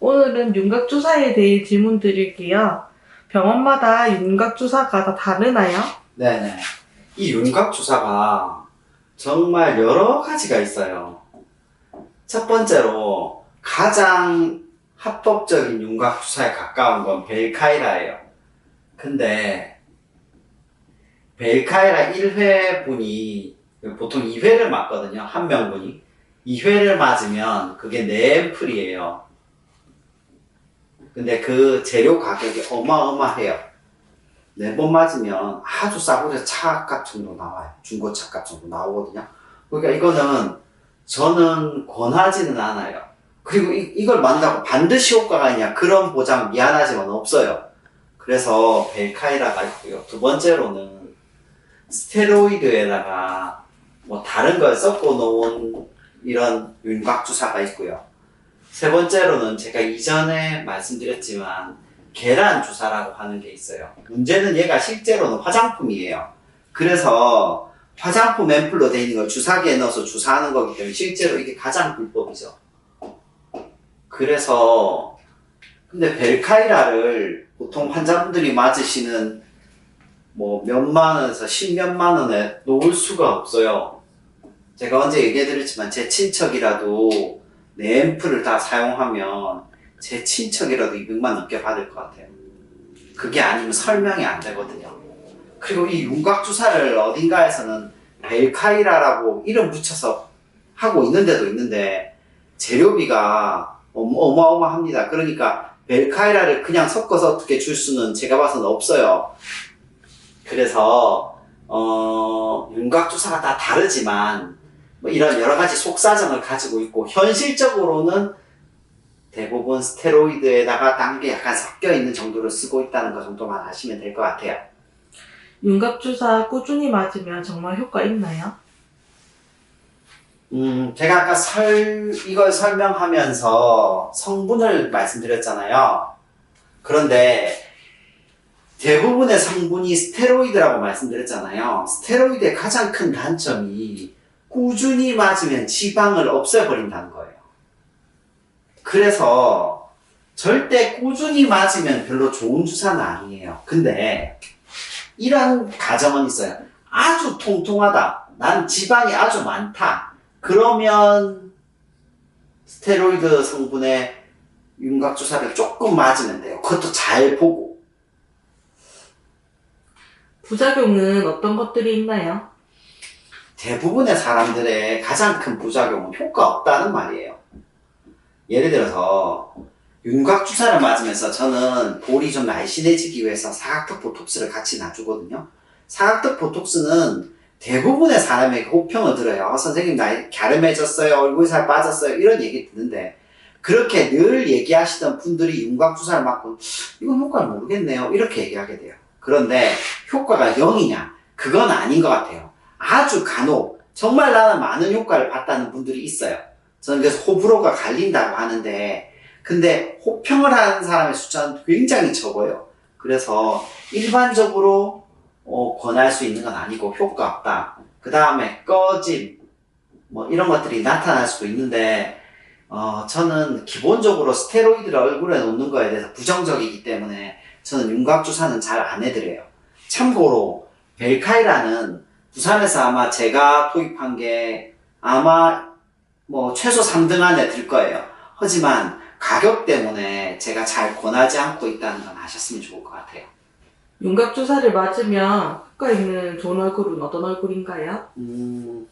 오늘은 윤곽주사에 대해 질문 드릴게요. 병원마다 윤곽주사가 다 다르나요? 네네. 이 윤곽 주사가 정말 여러 가지가 있어요. 첫 번째로 가장 합법적인 윤곽 주사에 가까운 건 벨카이라예요. 근데 벨카이라 1회 분이 보통 2회를 맞거든요. 한 명분이. 2회를 맞으면 그게 4앰플이에요. 근데 그 재료 가격이 어마어마해요. 네 번 맞으면 아주 싸구려 차값 정도 나와요. 중고차값 정도 나오거든요. 그러니까 이거는 저는 권하지는 않아요. 그리고 이, 이걸 만다고 반드시 효과가 있냐 그런 보장 미안하지만 없어요. 그래서 벨카이라가 있고요. 두 번째로는 스테로이드에다가 뭐 다른 걸 섞어 놓은 이런 윤곽 주사가 있고요. 세 번째로는 제가 이전에 말씀드렸지만 계란 주사라고 하는 게 있어요. 문제는 얘가 실제로는 화장품이에요. 그래서 화장품 앰플로 되어 있는 걸 주사기에 넣어서 주사하는 거기 때문에 실제로 이게 가장 불법이죠. 그래서 근데 벨카이라를 보통 환자분들이 맞으시는 뭐 몇만 원에서 십몇만 원에 놓을 수가 없어요. 제가 언제 얘기해 드렸지만 제 친척이라도 내 앰플을 다 사용하면 제 친척이라도 200만 넘게 받을 것 같아요. 그게 아니면 설명이 안 되거든요. 그리고 이 윤곽 주사를 어딘가에서는 벨카이라라고 이름 붙여서 하고 있는 데도 있는데 재료비가 어마- 어마어마합니다. 그러니까 벨카이라를 그냥 섞어서 어떻게 줄 수는 제가 봐서는 없어요. 그래서 어, 윤곽 주사가 다 다르지만 뭐 이런 여러 가지 속사정을 가지고 있고 현실적으로는 대부분 스테로이드에다가 단게 약간 섞여 있는 정도로 쓰고 있다는 것 정도만 아시면 될 것 같아요. 윤곽 주사 꾸준히 맞으면 정말 효과 있나요? 음, 제가 아까 설, 이걸 설명하면서 성분을 말씀드렸잖아요. 그런데 대부분의 성분이 스테로이드라고 말씀드렸잖아요. 스테로이드의 가장 큰 단점이 꾸준히 맞으면 지방을 없애버린다는 거예요. 그래서 절대 꾸준히 맞으면 별로 좋은 주사는 아니에요. 근데 이런 가정은 있어요. 아주 통통하다. 난 지방이 아주 많다. 그러면 스테로이드 성분의 윤곽 주사를 조금 맞으면 돼요. 그것도 잘 보고. 부작용은 어떤 것들이 있나요? 대부분의 사람들의 가장 큰 부작용은 효과 없다는 말이에요. 예를 들어서 윤곽 주사를 맞으면서 저는 볼이 좀 날씬해지기 위해서 사각턱 보톡스를 같이 놔주거든요. 사각턱 보톡스는 대부분의 사람에게 호평을 들어요. 어, 선생님 나 갸름해졌어요. 얼굴 살 빠졌어요. 이런 얘기 듣는데 그렇게 늘 얘기하시던 분들이 윤곽 주사를 맞고 이건 효과를 모르겠네요. 이렇게 얘기하게 돼요. 그런데 효과가 0이냐? 그건 아닌 것 같아요. 아주 간혹 정말 나는 많은 효과를 봤다는 분들이 있어요. 저는 그래서 호불호가 갈린다고 하는데 근데 호평을 하는 사람의 숫자는 굉장히 적어요. 그래서 일반적으로 어, 권할 수 있는 건 아니고 효과 없다. 그 다음에 꺼짐 뭐 이런 것들이 나타날 수도 있는데 어, 저는 기본적으로 스테로이드를 얼굴에 놓는 거에 대해서 부정적이기 때문에 저는 윤곽 주사는 잘 안 해드려요. 참고로 벨카이라는 부산에서 아마 제가 도입한 게 아마 뭐 최소 3등 안에 들 거예요. 하지만 가격 때문에 제가 잘 권하지 않고 있다는 건 아셨으면 좋을 것 같아요. 윤곽주사를 맞으면 효과 있는 좋은 얼굴은 어떤 얼굴인가요? 음,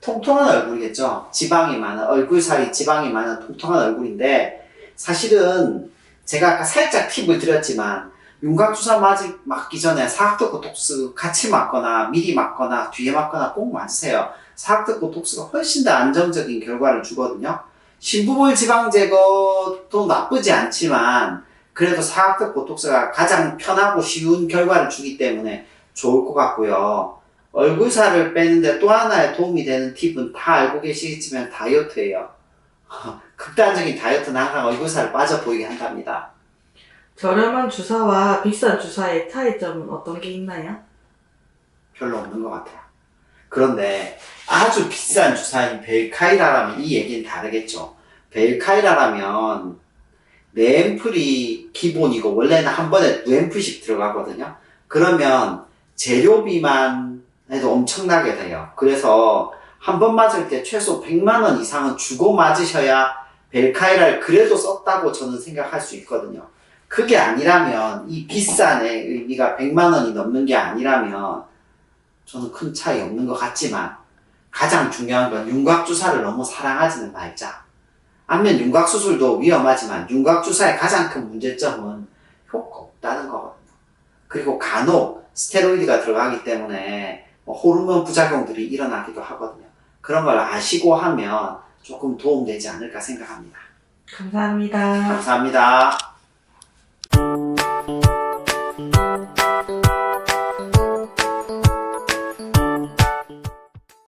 통통한 얼굴이겠죠. 지방이 많은 얼굴 살이 지방이 많은 통통한 얼굴인데 사실은 제가 아까 살짝 팁을 드렸지만 윤곽 주사 맞이, 맞기 전에 사각턱 보톡스 같이 맞거나 미리 맞거나 뒤에 맞거나 꼭 맞으세요. 사각턱 보톡스가 훨씬 더 안정적인 결과를 주거든요. 신부볼 지방 제거도 나쁘지 않지만 그래도 사각턱 보톡스가 가장 편하고 쉬운 결과를 주기 때문에 좋을 것 같고요. 얼굴살을 빼는데 또 하나의 도움이 되는 팁은 다 알고 계시겠지만 다이어트예요. 극단적인 다이어트는 항상 얼굴살 빠져 보이게 한답니다. 저렴한 주사와 비싼 주사의 차이점은 어떤 게 있나요? 별로 없는 것 같아요. 그런데 아주 비싼 주사인 벨카이라라면 이 얘기는 다르겠죠. 벨카이라라면 네 앰플이 기본이고 원래는 한 번에 두 앰플씩 들어가거든요. 그러면 재료비만 해도 엄청나게 돼요. 그래서 한 번 맞을 때 최소 100만 원 이상은 주고 맞으셔야 벨카이라를 그래도 썼다고 저는 생각할 수 있거든요. 그게 아니라면 이 비싼의 의미가 100만 원이 넘는 게 아니라면 저는 큰 차이 없는 것 같지만 가장 중요한 건 윤곽 주사를 너무 사랑하지는 말자. 안면 윤곽 수술도 위험하지만 윤곽 주사의 가장 큰 문제점은 효과 없다는 거거든요. 그리고 간혹 스테로이드가 들어가기 때문에 뭐 호르몬 부작용들이 일어나기도 하거든요. 그런 걸 아시고 하면 조금 도움되지 않을까 생각합니다. 감사합니다. 감사합니다.